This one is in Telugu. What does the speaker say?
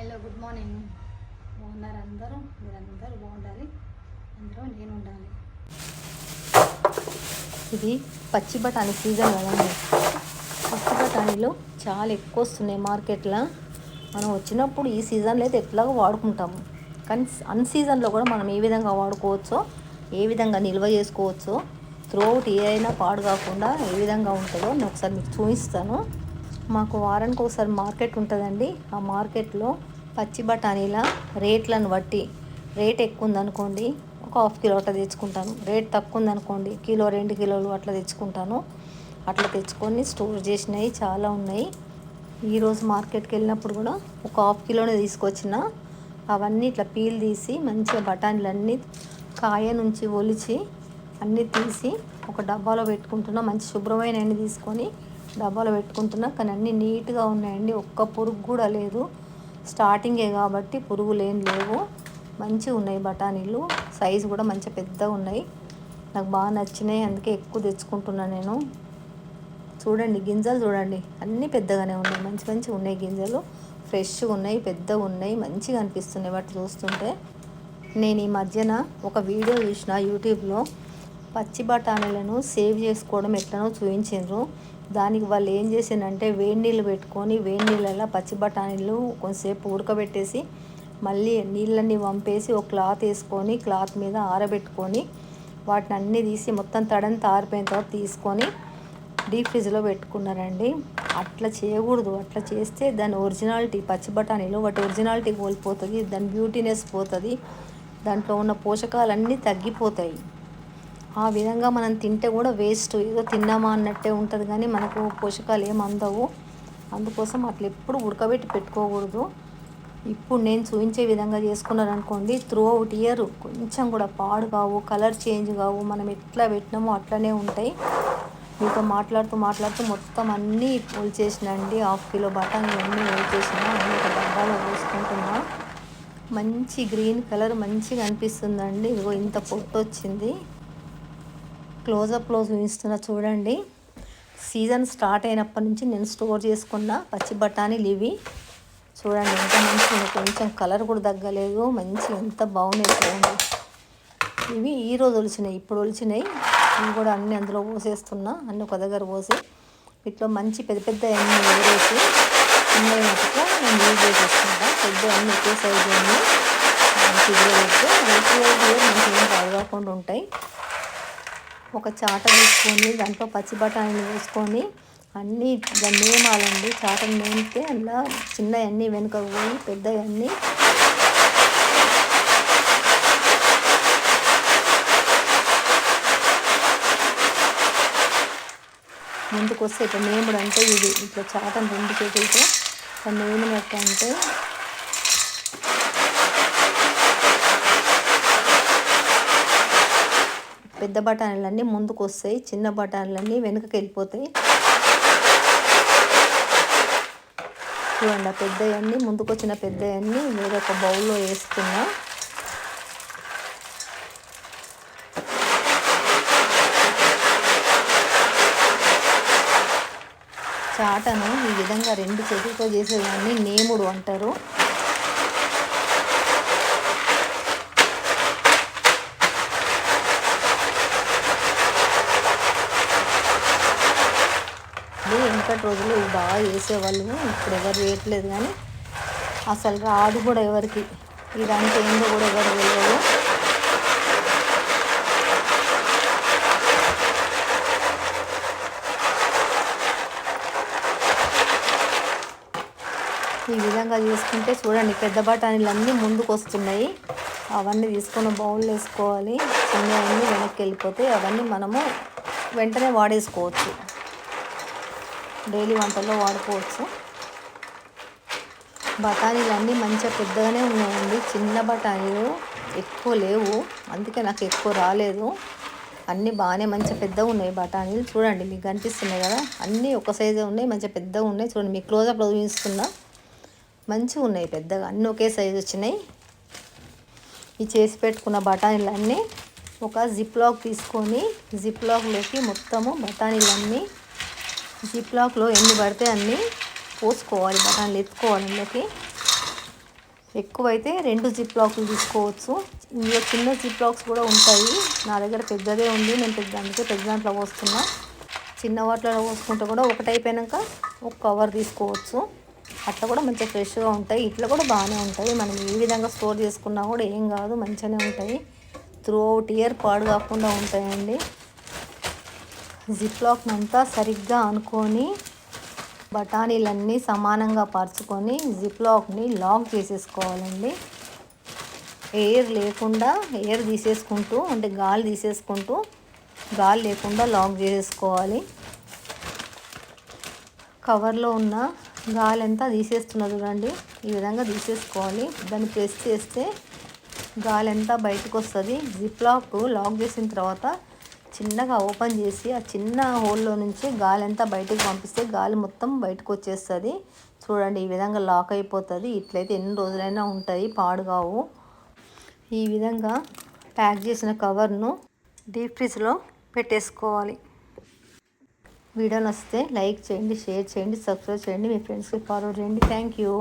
హలో గుడ్ మార్నింగ్ బాగున్నారు అందరూ? మీరందరూ బాగుండాలి? అందరూ నేను ఉండాలి. ఇది పచ్చి బఠానీ సీజన్ కదండి. పచ్చి బఠానీలు చాలా ఎక్కువ వస్తున్నాయి మార్కెట్లో. మనం వచ్చినప్పుడు ఈ సీజన్లో అయితే ఎట్లాగో వాడుకుంటాము. కానీ అన్ సీజన్లో కూడా మనం ఏ విధంగా వాడుకోవచ్చో ఏ విధంగా నిల్వ చేసుకోవచ్చో త్రోట్ ఏ అయినా పాడు కాకుండా ఏ విధంగా ఉంటుందో నేను ఒకసారి మీకు చూపిస్తాను. మాకు వారానికి ఒకసారి మార్కెట్ ఉంటుందండి. ఆ మార్కెట్లో పచ్చి బఠానీల రేట్లను బట్టి రేట్ ఎక్కువ ఉందనుకోండి ఒక హాఫ్ కిలో అట్లా తెచ్చుకుంటాను. రేట్ తక్కువ ఉందనుకోండి కిలో రెండు కిలోలు అట్లా తెచ్చుకుంటాను. అట్లా తెచ్చుకొని స్టోర్ చేసినవి చాలా ఉన్నాయి. ఈరోజు మార్కెట్కి వెళ్ళినప్పుడు కూడా ఒక హాఫ్ కిలోనే తీసుకొచ్చిన అవన్నీ ఇట్లా పీల్ తీసి మంచిగా బఠానీలన్నీ కాయ నుంచి ఒలిచి అన్నీ తీసి ఒక డబ్బాలో పెట్టుకుంటున్నా మంచి శుభ్రమైన అన్ని తీసుకొని డబ్బాలో పెట్టుకుంటున్నా కానీ అన్నీ నీట్గా ఉన్నాయండి. ఒక్క పురుగు కూడా లేదు. స్టార్టింగే కాబట్టి పురుగులు ఏం లేవు. మంచిగా ఉన్నాయి బఠానీలు. సైజు కూడా మంచి పెద్దగా ఉన్నాయి. నాకు బాగా నచ్చినాయి. అందుకే ఎక్కువ తెచ్చుకుంటున్నాను నేను. చూడండి గింజలు చూడండి. అన్నీ పెద్దగానే ఉన్నాయి. మంచి మంచిగా ఉన్నాయి గింజలు. ఫ్రెష్గా ఉన్నాయి పెద్దగా ఉన్నాయి. మంచిగా అనిపిస్తున్నాయి వాటి చూస్తుంటే. నేను ఈ మధ్యన ఒక వీడియో చూసిన యూట్యూబ్లో పచ్చి బఠానీలను సేవ్ చేసుకోవడం ఎట్లనో చూపించారు దానికి వాళ్ళు ఏం చేసానంటే వేడి నీళ్ళు పెట్టుకొని వేడి నీళ్ళలో పచ్చి బఠానీలు కొంతసేపు ఉడకబెట్టేసి మళ్ళీ నీళ్ళన్నీ వంపేసి ఒక క్లాత్ వేసుకొని క్లాత్ మీద ఆరబెట్టుకొని వాటిని అన్నీ తీసి మొత్తం తడంతా ఆరిపోయిన తర్వాత తీసుకొని డీప్ ఫ్రిడ్జ్లో పెట్టుకున్నారండి. అట్లా చేయకూడదు. అట్లా చేస్తే దాని ఒరిజినాలిటీ పచ్చి బఠానీలు వాటి ఒరిజినాలిటీ కోల్పోతుంది దాని బ్యూటీనెస్ పోతుంది దాంట్లో ఉన్న పోషకాలన్నీ తగ్గిపోతాయి. ఆ విధంగా మనం తింటే కూడా వేస్ట్. ఏదో తిన్నామా అన్నట్టే ఉంటుంది కానీ మనకు పోషకాలు ఏం అందవు. అందుకోసం అట్లా ఎప్పుడు ఉడకబెట్టి పెట్టుకోకూడదు. ఇప్పుడు నేను చూపించే విధంగా చేసుకున్నారనుకోండి త్రూ అవుట్ ఇయర్ కొంచెం కూడా పాడు కావు కలర్ చేంజ్ కావు. మనం ఎట్లా పెట్టినామో అట్లనే ఉంటాయి. మీతో మాట్లాడుతూ మాట్లాడుతూ మొత్తం అన్నీ ఒలిచేసినండి. హాఫ్ కిలో బఠానీలు అన్నీ ఒలిచేసిన అన్నీ ఒక డబ్బాలో వేసుకుంటున్నా మంచి గ్రీన్ కలర్ మంచిగా అనిపిస్తుందండి. ఇదిగో ఇంత పొట్టు వచ్చింది. క్లోజప్లో చూపిస్తున్నా చూడండి. సీజన్ స్టార్ట్ అయినప్పటి నుంచి నేను స్టోర్ చేసుకున్న పచ్చి బఠానీలు ఇవి. చూడండి ఎంత మంచిగా కొంచెం కలర్ కూడా తగ్గలేదు. మంచి ఎంత బాగున్నాయి చూడండి. ఇవి ఈ రోజు ఒలిచినాయి ఇప్పుడు ఒలిచినాయి. ఇవి కూడా అన్ని అందులో పోసేస్తున్నా అన్నీ ఒక దగ్గర పోసి. వీటిలో మంచి పెద్ద పెద్ద అన్నీ ఎగరేసి చిన్నవి మటుకు నేను యూజ్ చేసేసుకుంటా. పెద్ద అన్నీ ఒకే సైజు అన్ని మంచి పెడితే రైతు మంచిగా పాడుకోకుండా ఉంటాయి. ఒక చాట తీసుకొని దాంట్లో పచ్చి బఠానీలు వేసుకొని అన్నీ దాన్ని నేమాలండి చాటను నేమితే అందులో చిన్నవి అన్నీ వెనుక పోయి పెద్దవి అన్నీ ముందుకు వస్తే ఇట్లా నేముడు అంటే ఇది ఇట్లా చాటను రెండు చేతులతో ఇట్లా నేమినట్టు అంటే పెద్ద బఠానీలన్నీ ముందుకు వస్తాయి చిన్న బఠానీలన్నీ వెనుకకి వెళ్ళిపోతాయి చూడండి ఆ పెద్దవన్నీ ముందుకు వచ్చిన పెద్దవన్నీ వేరొక ఒక బౌల్లో వేస్తున్నా. చాటను ఈ విధంగా రెండు చేతులతో చేసేదాన్ని నేముడు అంటారు. ఇది రోజులు ఇవి బాగా వేసేవాళ్ళు ఇప్పుడు ఎవరు వేయట్లేదు కానీ అసలు రాదు కూడా ఎవరికి. ఇదంటే ఏందో కూడా ఎవరు తెలియదు. ఈ విధంగా చేసుకుంటే చూడండి పెద్ద బఠానీలు అన్నీ ముందుకు వస్తున్నాయి అవన్నీ తీసుకొని బౌల్ వేసుకోవాలి. చిన్నవన్నీ వెనక్కి వెళ్ళిపోతే అవన్నీ మనము వెంటనే వాడేసుకోవచ్చు. డైలీ వంటల్లో వాడుకోవచ్చు. బఠానీలు అన్నీ మంచిగా పెద్దగానే ఉన్నాయండి. చిన్న బఠానీలు ఎక్కువ లేవు. అందుకే నాకు ఎక్కువ రాలేదు. అన్నీ బాగానే మంచిగా పెద్దగా ఉన్నాయి బఠానీలు. చూడండి మీకు కనిపిస్తున్నాయి కదా. అన్నీ ఒక సైజే ఉన్నాయి. మంచిగా పెద్దగా ఉన్నాయి. చూడండి మీకు క్లోజప్లో చూపిస్తున్నా. మంచిగా ఉన్నాయి పెద్దగా. అన్నీ ఒకే సైజు వచ్చినాయి. ఈ చేసి పెట్టుకున్న బఠానీలన్నీ ఒక జిప్ లాక్ తీసుకొని జిప్ లాక్లోకి మొత్తము బఠానీలన్నీ జిప్ లాక్లో ఎన్ని పడితే అన్ని పోసుకోవాలి బఠానీలు ఎత్తుకోవాలి అందులోకి ఎక్కువైతే రెండు జిప్ లాక్లు తీసుకోవచ్చు. ఇందులో చిన్న జిప్ లాక్స్ కూడా ఉంటాయి. నా దగ్గర పెద్దదే ఉంది. నేను పెద్ద అందుకే పెద్ద దాంట్లో పోస్తున్నా. చిన్న వాటిలో పోసుకుంటే కూడా ఒకటైపోయాక ఒక కవర్ తీసుకోవచ్చు. అట్లా కూడా మంచిగా ఫ్రెష్గా ఉంటాయి. ఇట్లా కూడా బాగానే ఉంటాయి. మనం ఏ విధంగా స్టోర్ చేసుకున్నా కూడా ఏం కాదు. మంచిగానే ఉంటాయి. త్రూ అవుట్ ఇయర్ పాడు కాకుండా ఉంటాయండి. జిప్ అంతా సరిగ్గా అనుకొని బఠానీలన్నీ సమానంగా పరుచుకొని జిప్ లాక్ని లాక్ చేసేసుకోవాలండి. ఎయిర్ లేకుండా ఎయిర్ తీసేసుకుంటూ అంటే గాలి తీసేసుకుంటూ గాలి లేకుండా లాక్ చేసేసుకోవాలి. కవర్లో ఉన్న గాలి అంతా తీసేస్తున్నది చూడండి. ఈ విధంగా తీసేసుకోవాలి. దాన్ని ప్రెస్ చేస్తే గాలి అంతా బయటకు వస్తుంది. జిప్ లాక్ లాక్ చేసిన తర్వాత చిన్నగా ఓపెన్ చేసి ఆ చిన్న హోల్లో నుంచి గాలి అంతా బయటకు పంపిస్తే గాలి మొత్తం బయటకు వచ్చేస్తుంది. చూడండి ఈ విధంగా లాక్ అయిపోతుంది. ఇట్లయితే ఎన్ని రోజులైనా ఉంటాయి పాడుగావు ఈ విధంగా ప్యాక్ చేసిన కవర్ను డీప్ ఫ్రిడ్జ్లో పెట్టేసుకోవాలి. వీడియో నచ్చితే లైక్ చేయండి షేర్ చేయండి సబ్స్క్రైబ్ చేయండి. మీ ఫ్రెండ్స్కి ఫార్వర్డ్ చేయండి. Thank you.